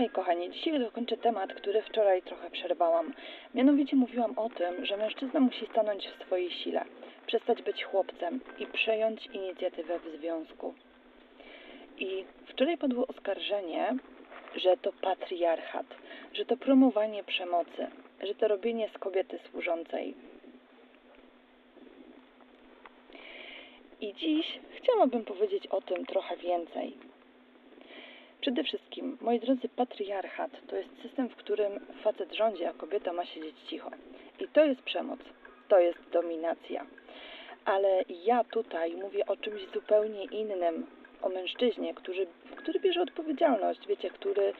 Hej kochani, dzisiaj dokończę temat, który wczoraj trochę przerwałam. Mianowicie mówiłam o tym, że mężczyzna musi stanąć w swojej sile, przestać być chłopcem i przejąć inicjatywę w związku. I wczoraj padło oskarżenie, że to patriarchat, że to promowanie przemocy, że to robienie z kobiety służącej. I dziś chciałabym powiedzieć o tym trochę więcej. Przede wszystkim, moi drodzy, patriarchat to jest system, w którym facet rządzi, a kobieta ma siedzieć cicho. I to jest przemoc, to jest dominacja. Ale ja tutaj mówię o czymś zupełnie innym, o mężczyźnie, który, który bierze odpowiedzialność, wiecie, który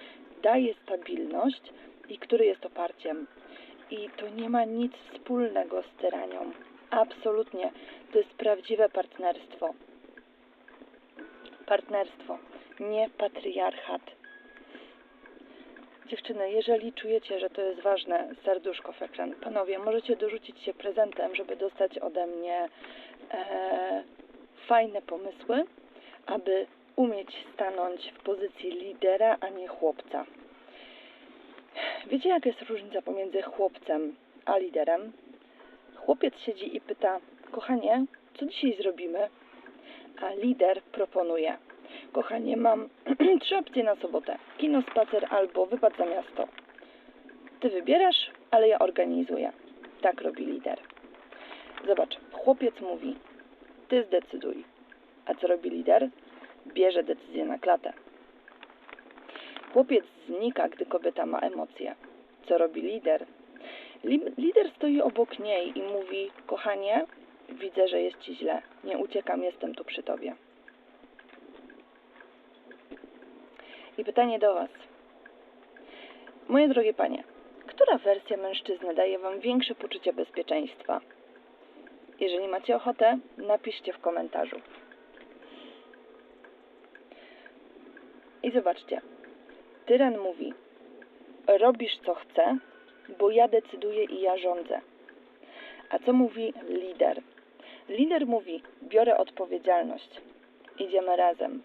daje stabilność i który jest oparciem. I to nie ma nic wspólnego z tyranią. Absolutnie. To jest prawdziwe partnerstwo. Partnerstwo nie patriarchat. Dziewczyny, jeżeli czujecie, że to jest ważne, serduszko w. Panowie, możecie dorzucić się prezentem, żeby dostać ode mnie e, fajne pomysły, aby umieć stanąć w pozycji lidera, a nie chłopca. Wiecie, jaka jest różnica pomiędzy chłopcem a liderem? Chłopiec siedzi i pyta, kochanie, co dzisiaj zrobimy? A lider proponuje. Kochanie, mam trzy opcje na sobotę. Kino, spacer albo wypad za miasto. Ty wybierasz, ale ja organizuję. Tak robi lider. Zobacz, chłopiec mówi, ty zdecyduj. A co robi lider? Bierze decyzję na klatę. Chłopiec znika, gdy kobieta ma emocje. Co robi lider? Lider stoi obok niej i mówi: Kochanie, widzę, że jest ci źle. Nie uciekam, jestem tu przy tobie. I pytanie do Was. Moje drogie panie, która wersja mężczyzny daje Wam większe poczucie bezpieczeństwa? Jeżeli macie ochotę, napiszcie w komentarzu. I zobaczcie. Tyran mówi: Robisz co chcę, bo ja decyduję i ja rządzę. A co mówi lider? Lider mówi: Biorę odpowiedzialność. Idziemy razem.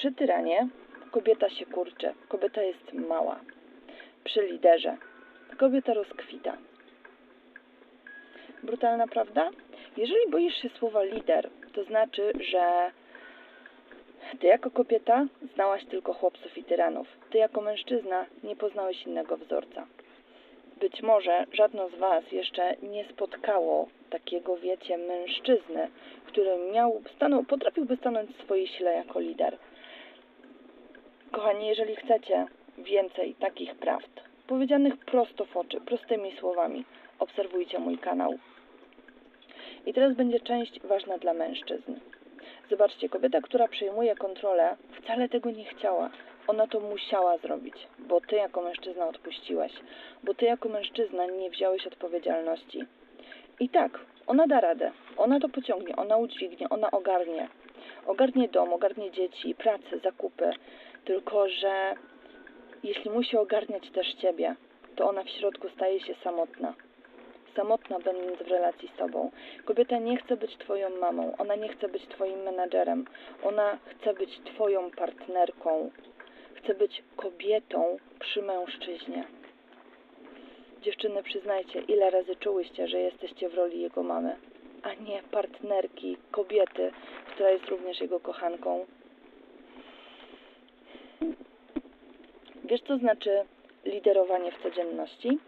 Przy tyranie kobieta się kurczy, kobieta jest mała. Przy liderze kobieta rozkwita. Brutalna prawda? Jeżeli boisz się słowa lider, to znaczy, że ty jako kobieta znałaś tylko chłopców i tyranów. Ty jako mężczyzna nie poznałeś innego wzorca. Być może żadno z was jeszcze nie spotkało takiego, wiecie, mężczyzny, który miał, stanął, potrafiłby stanąć w swojej sile jako lider. Kochani, jeżeli chcecie więcej takich prawd, powiedzianych prosto w oczy, prostymi słowami, obserwujcie mój kanał. I teraz będzie część ważna dla mężczyzn. Zobaczcie, kobieta, która przejmuje kontrolę, wcale tego nie chciała. Ona to musiała zrobić, bo ty jako mężczyzna odpuściłeś, bo ty jako mężczyzna nie wziąłeś odpowiedzialności. I tak, ona da radę, ona to pociągnie, ona udźwignie, ona ogarnie. Ogarnie dom, ogarnie dzieci, pracę, zakupy, tylko że jeśli musi ogarniać też ciebie, to ona w środku staje się samotna. Samotna będąc w relacji z tobą. Kobieta nie chce być twoją mamą, ona nie chce być twoim menadżerem, ona chce być twoją partnerką, chce być kobietą przy mężczyźnie. Dziewczyny, przyznajcie, ile razy czułyście, że jesteście w roli jego mamy, a nie partnerki, kobiety, która jest również jego kochanką, Wiesz, co znaczy liderowanie w codzienności?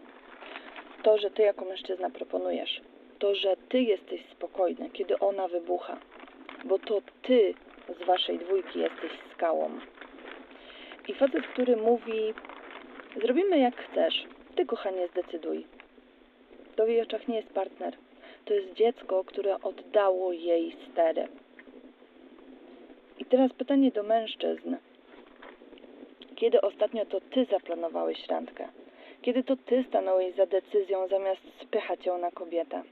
To, że ty jako mężczyzna proponujesz. To, że ty jesteś spokojny, kiedy ona wybucha. Bo to ty z waszej dwójki jesteś skałą. I facet, który mówi: Zrobimy jak chcesz, ty, kochanie, zdecyduj. To w jej oczach nie jest partner. To jest dziecko, które oddało jej stery. I teraz pytanie do mężczyzn kiedy ostatnio to ty zaplanowałeś randkę? Kiedy to ty stanąłeś za decyzją, zamiast spychać ją na kobietę?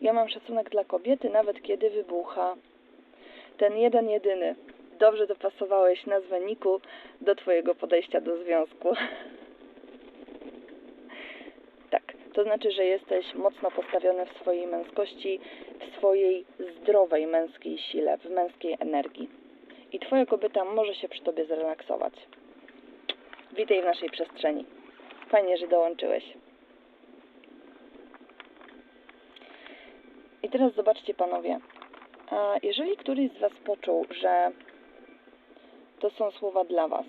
Ja mam szacunek dla kobiety, nawet kiedy wybucha. Ten jeden, jedyny. Dobrze dopasowałeś nazwę Niku do twojego podejścia do związku. To znaczy, że jesteś mocno postawiony w swojej męskości, w swojej zdrowej męskiej sile, w męskiej energii. I Twoja kobieta może się przy Tobie zrelaksować. Witaj w naszej przestrzeni. Fajnie, że dołączyłeś. I teraz zobaczcie, panowie. Jeżeli któryś z Was poczuł, że to są słowa dla Was,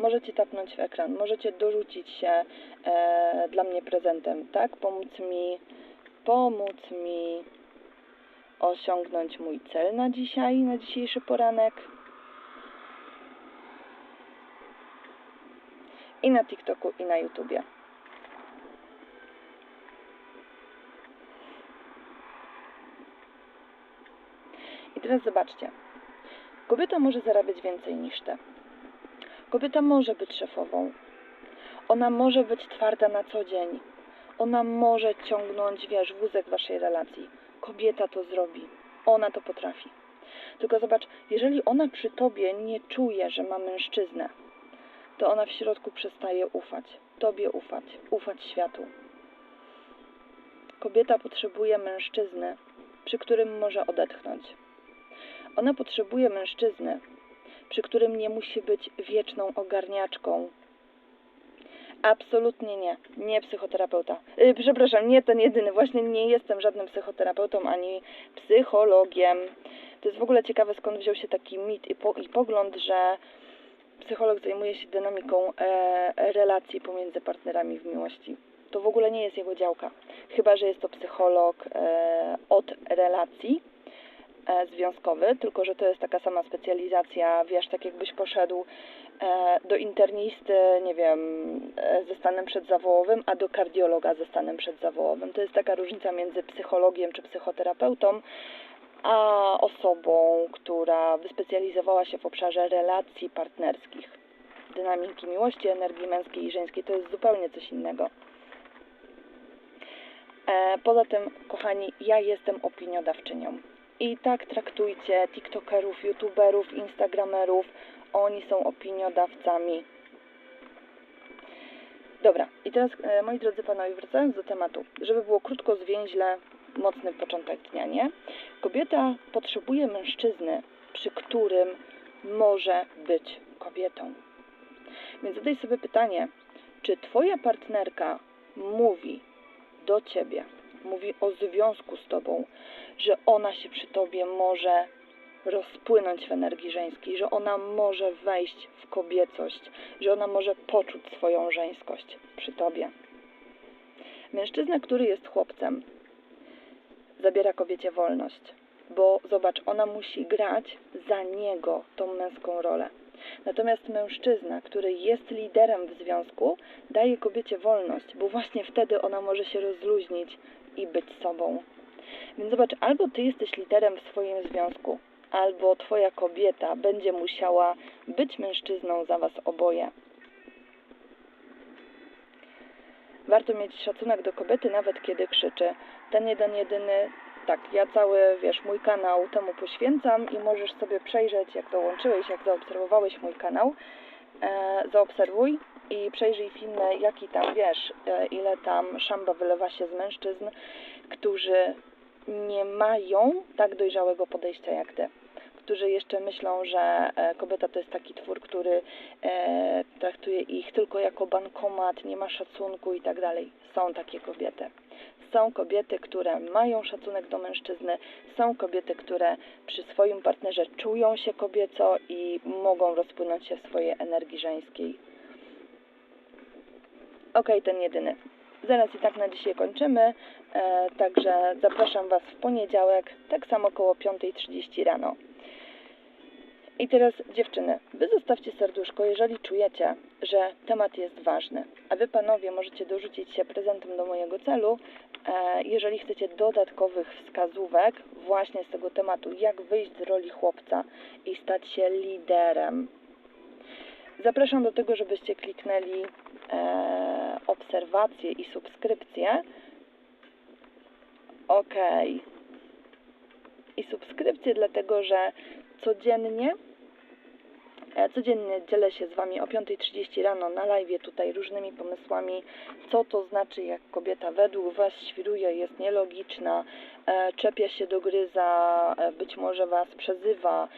możecie tapnąć w ekran, możecie dorzucić się e, dla mnie prezentem, tak? Pomóc mi, pomóc mi osiągnąć mój cel na dzisiaj, na dzisiejszy poranek. I na TikToku, i na YouTubie. I teraz zobaczcie. Kobieta może zarabiać więcej niż ty. Kobieta może być szefową. Ona może być twarda na co dzień. Ona może ciągnąć, wiesz, wózek waszej relacji. Kobieta to zrobi. Ona to potrafi. Tylko zobacz, jeżeli ona przy tobie nie czuje, że ma mężczyznę, to ona w środku przestaje ufać. Tobie ufać, ufać światu. Kobieta potrzebuje mężczyzny, przy którym może odetchnąć. Ona potrzebuje mężczyzny, przy którym nie musi być wieczną ogarniaczką. Absolutnie nie. Nie psychoterapeuta. Yy, przepraszam, nie ten jedyny. Właśnie nie jestem żadnym psychoterapeutą ani psychologiem. To jest w ogóle ciekawe, skąd wziął się taki mit i, po, i pogląd, że psycholog zajmuje się dynamiką e, relacji pomiędzy partnerami w miłości. To w ogóle nie jest jego działka. Chyba, że jest to psycholog e, od relacji związkowy, tylko że to jest taka sama specjalizacja, wiesz, tak jakbyś poszedł e, do internisty, nie wiem, e, ze stanem przedzawołowym, a do kardiologa ze stanem przedzawołowym. To jest taka różnica między psychologiem czy psychoterapeutą, a osobą, która wyspecjalizowała się w obszarze relacji partnerskich, dynamiki miłości, energii męskiej i żeńskiej. To jest zupełnie coś innego. E, Poza tym, kochani, ja jestem opiniodawczynią. I tak traktujcie TikTokerów, YouTuberów, Instagramerów. Oni są opiniodawcami. Dobra, i teraz, e, moi drodzy panowie, wracając do tematu, żeby było krótko, zwięźle, mocny początek dnia, nie? Kobieta potrzebuje mężczyzny, przy którym może być kobietą. Więc zadaj sobie pytanie, czy twoja partnerka mówi do ciebie, mówi o związku z tobą, że ona się przy tobie może rozpłynąć w energii żeńskiej, że ona może wejść w kobiecość, że ona może poczuć swoją żeńskość przy tobie. Mężczyzna, który jest chłopcem, zabiera kobiecie wolność, bo zobacz, ona musi grać za niego tą męską rolę. Natomiast mężczyzna, który jest liderem w związku, daje kobiecie wolność, bo właśnie wtedy ona może się rozluźnić i być sobą. Więc zobacz, albo ty jesteś liderem w swoim związku, albo twoja kobieta będzie musiała być mężczyzną za was oboje. Warto mieć szacunek do kobiety, nawet kiedy krzyczy. Ten jeden, jedyny, tak, ja cały, wiesz, mój kanał temu poświęcam i możesz sobie przejrzeć, jak dołączyłeś, jak zaobserwowałeś mój kanał. E, zaobserwuj i przejrzyj filmy, jaki tam, wiesz, e, ile tam szamba wylewa się z mężczyzn, którzy nie mają tak dojrzałego podejścia jak ty którzy jeszcze myślą, że e, kobieta to jest taki twór, który e, traktuje ich tylko jako bankomat, nie ma szacunku i tak dalej. Są takie kobiety. Są kobiety, które mają szacunek do mężczyzny, są kobiety, które przy swoim partnerze czują się kobieco i mogą rozpłynąć się w swojej energii żeńskiej. Okay, ten jedyny. Zaraz i tak na dzisiaj kończymy, e, także zapraszam Was w poniedziałek, tak samo około 5.30 rano. I teraz dziewczyny, wy zostawcie serduszko, jeżeli czujecie, że temat jest ważny, a wy panowie możecie dorzucić się prezentem do mojego celu, e, jeżeli chcecie dodatkowych wskazówek właśnie z tego tematu, jak wyjść z roli chłopca i stać się liderem. Zapraszam do tego, żebyście kliknęli e, obserwacje i subskrypcje. Ok. I subskrypcje, dlatego że codziennie E, Codziennie dzielę się z Wami o 5.30 rano na live tutaj różnymi pomysłami, co to znaczy, jak kobieta według Was świruje, jest nielogiczna, e, czepia się do gryza, e, być może Was przezywa,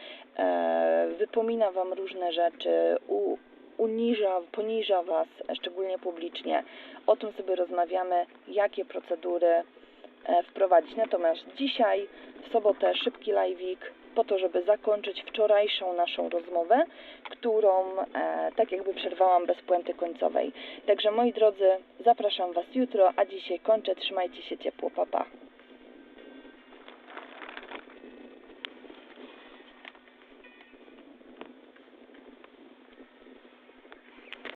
wypomina Wam różne rzeczy, u, uniża, poniża Was, szczególnie publicznie. O tym sobie rozmawiamy, jakie procedury e, wprowadzić. Natomiast dzisiaj, w sobotę, szybki live'ik po to, żeby zakończyć wczorajszą naszą rozmowę, którą e, tak jakby przerwałam bez puenty końcowej. Także moi drodzy, zapraszam Was jutro, a dzisiaj kończę. Trzymajcie się ciepło, papa. Pa.